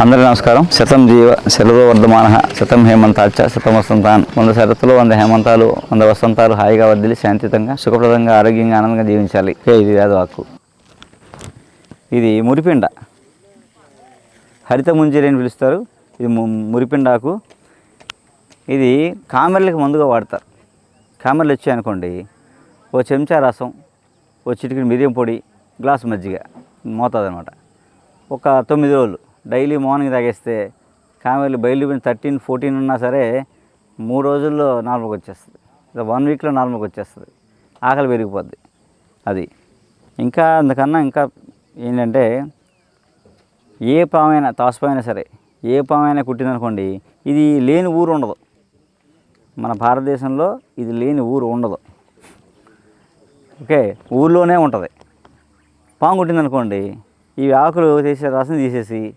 అందరి నమస్కారం. శతం జీవ శరదో వర్ధమాన శతం హేమంతాచ శతం వసంతాన్. వంద శరత్తులు వంద హేమంతాలు వంద వసంతాలు హాయిగా వర్దిలి శాంతితంగా సుఖప్రదంగా ఆరోగ్యంగా ఆనందంగా జీవించాలి. ఇది వేదవాక్కు ఇది మురిపిండ. హరిత ముంజీరి అని పిలుస్తారు. ఇది ము- మురిపిండాకు. ఇది కామెర్లకి మందుగా వాడతారు. కామెర్లు వచ్చాయనుకోండి ఓ చెంచా రసం ఓ చిటికి మిరియం పొడి గ్లాస్ మజ్జిగ మోతాదనమాట. ఒక తొమ్మిది రోజులు. డైలీ మార్నింగ్ తాగేస్తే కామెలు బయలుపోయిన థర్టీన్ ఫోర్టీన్ ఉన్నా సరే మూడు రోజుల్లో నార్మల్కి వచ్చేస్తుంది. వన్ వీక్లో నార్మల్కి వచ్చేస్తుంది. ఆకలి పెరిగిపోద్ది. అది. ఇంకా అందుకన్నా ఇంకా ఏంటంటే ఏ పామైనా తాసుపామైనా సరే ఏ పామైనా కుట్టిందనుకోండి ఇది లేని ఊరు ఉండదు. మన భారతదేశంలో ఇది లేని ఊరు ఉండదు. ఓకే? ఊర్లోనే ఉంటుంది. పాము కుట్టిందనుకోండి ఈ ఆకులు తీసే రసం తీసేసి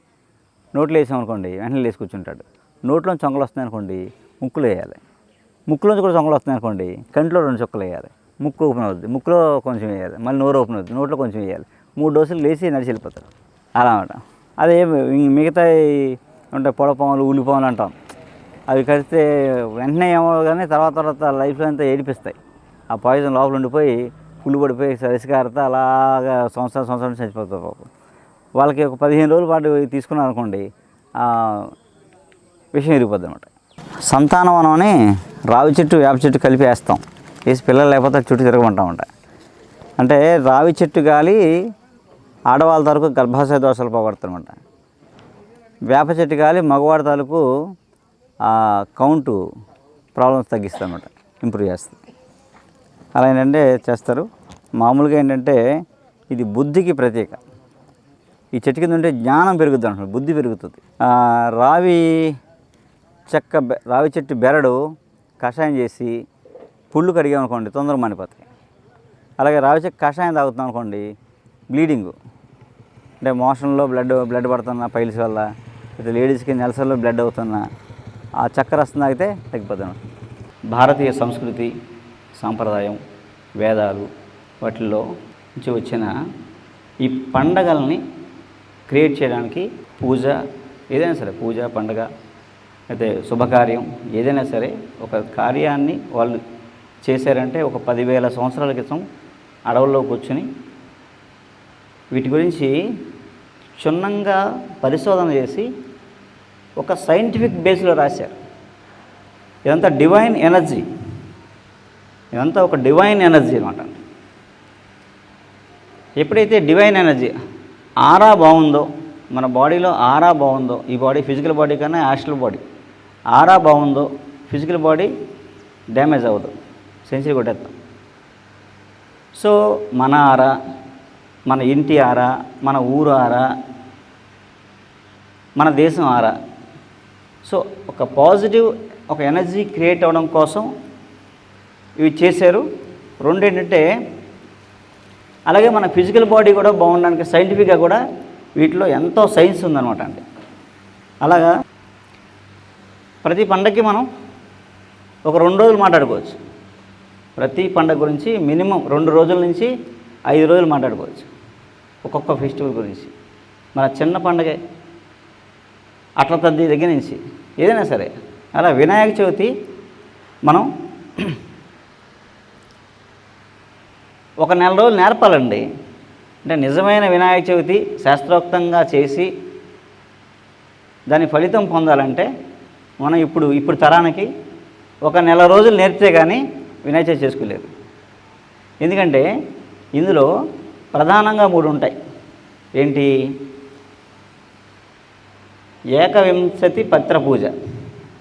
నోట్లో వేసామనుకోండి వెంటనే లేచి కూర్చుంటాడు. నోట్లో చొంగలు వస్తున్నాయి అనుకోండి ముక్కులు వేయాలి. ముక్కులోంచి కూడా చొంగలు వస్తున్నాయి అనుకోండి కంట్లో రెండు చుక్కలు వేయాలి. ముక్కు ఓపెన్ అవుద్ది. ముక్కులో కొంచెం వేయాలి. మళ్ళీ నోరు ఓపెన్ అవుద్ది. నోట్లో కొంచెం వేయాలి. మూడు డోసులు లేచి నడిచి వెళ్ళిపోతారు. అలా అనమాట. అదే మిగతా ఉంటాయి పొడపాములు ఉల్లిపాములు అంటాం. అవి కడితే వెంటనే ఏమో కానీ తర్వాత తర్వాత లైఫ్లో అంతా ఏడిపిస్తాయి. ఆ పాయిజన్ లోపల ఉండిపోయి పుల్లు పడిపోయి సరిసికారితే అలాగా సంవత్సరం సంవత్సరం చచ్చిపోతారు పాపం. వాళ్ళకి ఒక పదిహేను రోజుల పాటు తీసుకున్నాం అనుకోండి విషయం ఇరిగిపోద్ది అనమాట సంతానవనం అని రావి చెట్టు వేప చెట్టు కలిపి వేస్తాం. వేసి పిల్లలు లేకపోతే చుట్టూ తిరగమంటామంట అంటే రావి చెట్టు గాలి ఆడవాళ్ళ తరకు గర్భాశయ దోషాలు పోగొడతానమాట వేప చెట్టు గాలి మగవాడి తాలూకు ఆ కౌంటు ప్రాబ్లమ్స్ తగ్గిస్తుంది ఇంప్రూవ్ చేస్తుంది అలా ఏంటంటే చేస్తారు. మామూలుగా ఏంటంటే ఇది బుద్ధికి ప్రతీక. ఈ చెట్టు కింద ఉంటే జ్ఞానం పెరుగుతుంది అంటున్నారు బుద్ధి పెరుగుతుంది. రావి చెక్క బె- రావి చెట్టు బెరడు కషాయం చేసి పుళ్ళు కడిగామనుకోండి తొందరగా మనిపోతాయి. అలాగే రావి చెక్క కషాయం తాగుతున్నాం అనుకోండి బ్లీడింగు. అంటే మోషన్లో బ్లడ్ బ్లడ్ పడుతున్నా పైల్స్ వల్ల అయితే లేడీస్కి నెలసల్లో బ్లడ్ అవుతున్నా ఆ చక్కెర వస్తుంది తాగితే తగ్గిపోతాను భారతీయ సంస్కృతి సాంప్రదాయం వేదాలు వాటిల్లో నుంచి వచ్చిన ఈ పండగల్ని క్రియేట్ చేయడానికి పూజ ఏదైనా సరే పూజ పండగ అయితే శుభకార్యం ఏదైనా సరే ఒక కార్యాన్ని వాళ్ళు చేశారంటే ఒక పదివేల సంవత్సరాల క్రితం అడవుల్లో కూర్చుని వీటి గురించి క్షుణ్ణంగా పరిశోధన చేసి ఒక సైంటిఫిక్ బేస్లో రాశారు. ఇదంతా డివైన్ ఎనర్జీ. ఇదంతా ఒక డివైన్ ఎనర్జీ అనమాట. ఎప్పుడైతే డివైన్ ఎనర్జీ ఆరా బాగుందో మన బాడీలో ఆరా బాగుందో ఈ బాడీ ఫిజికల్ బాడీ కన్నా యాస్ట్రల్ బాడీ ఆరా బాగుందో ఫిజికల్ బాడీ డ్యామేజ్ అవ్వదు సెంచరీ కొట్టేస్తాం. సో మన ఆరా మన ఇంటి ఆరా మన ఊరు ఆరా మన దేశం ఆరా. సో ఒక పాజిటివ్ ఒక ఎనర్జీ క్రియేట్ అవ్వడం కోసం ఇవి చేశారు. రెండేంటంటే అలాగే మన ఫిజికల్ బాడీ కూడా బాగుండడానికి సైంటిఫిక్గా కూడా వీటిలో ఎంతో సైన్స్ ఉందన్నమాట అండి. అలాగా ప్రతి పండగకి మనం ఒక రెండు రోజులు మాట్లాడుకోవచ్చు. ప్రతి పండగ గురించి మినిమం రెండు రోజుల నుంచి ఐదు రోజులు మాట్లాడుకోవచ్చు. ఒక్కొక్క ఫెస్టివల్ గురించి. మన చిన్న పండగే అట్ల తద్ది దగ్గర నుంచి ఏదైనా సరే. అలా వినాయక చవితి మనం ఒక నెల రోజులు నేర్పాలండి. అంటే నిజమైన వినాయక చవితి శాస్త్రోక్తంగా చేసి దాని ఫలితం పొందాలంటే మనం ఇప్పుడు ఇప్పుడు తరానికి ఒక నెల రోజులు నేర్పితే కానీ వినాయక చవితి చేసుకోలేదు. ఎందుకంటే ఇందులో ప్రధానంగా మూడు ఉంటాయి. ఏంటి? ఏకవింశతి పత్ర పూజ.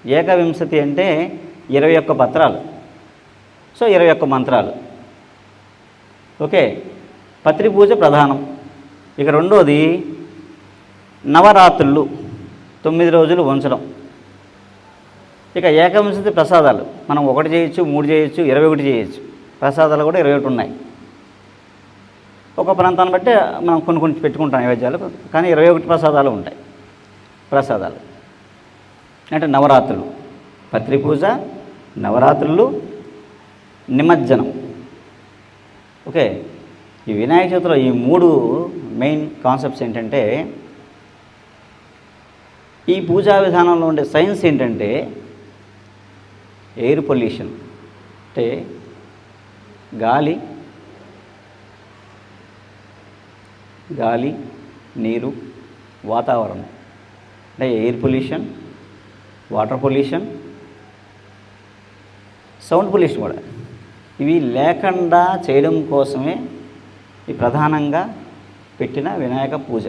ఏకవింశతి అంటే ఇరవై ఒక్క పత్రాలు. సో ఇరవై ఒక్క మంత్రాలు. ఓకే. పత్రి పూజ ప్రధానం. ఇక రెండోది నవరాత్రులు తొమ్మిది రోజులు ఉంచడం. ఇక ఏకవింశతి ప్రసాదాలు మనం ఒకటి చేయొచ్చు మూడు చేయొచ్చు ఇరవై ఒకటి చేయొచ్చు. ప్రసాదాలు కూడా ఇరవై ఒకటి ఉన్నాయి. ఒక ప్రాంతాన్ని బట్టి మనం కొన్ని కొన్ని పెట్టుకుంటాం నైవేద్యాలు కానీ ఇరవై ఒకటి ప్రసాదాలు ఉంటాయి. ప్రసాదాలు. అంటే నవరాత్రులు. పత్రి పూజ నవరాత్రులు నిమజ్జనం. ఓకే. ఈ వినాయక చవితిలో ఈ మూడు మెయిన్ కాన్సెప్ట్స్ ఏంటంటే ఈ పూజా విధానంలో ఉండే సైన్స్ ఏంటంటే ఎయిర్ పొల్యూషన్ అంటే గాలి గాలి నీరు వాతావరణం. అంటే air pollution water pollution sound pollution కూడా. ఇవి లేకుండా చేయడం కోసమే ఈ ప్రధానంగా పెట్టిన వినాయక పూజ.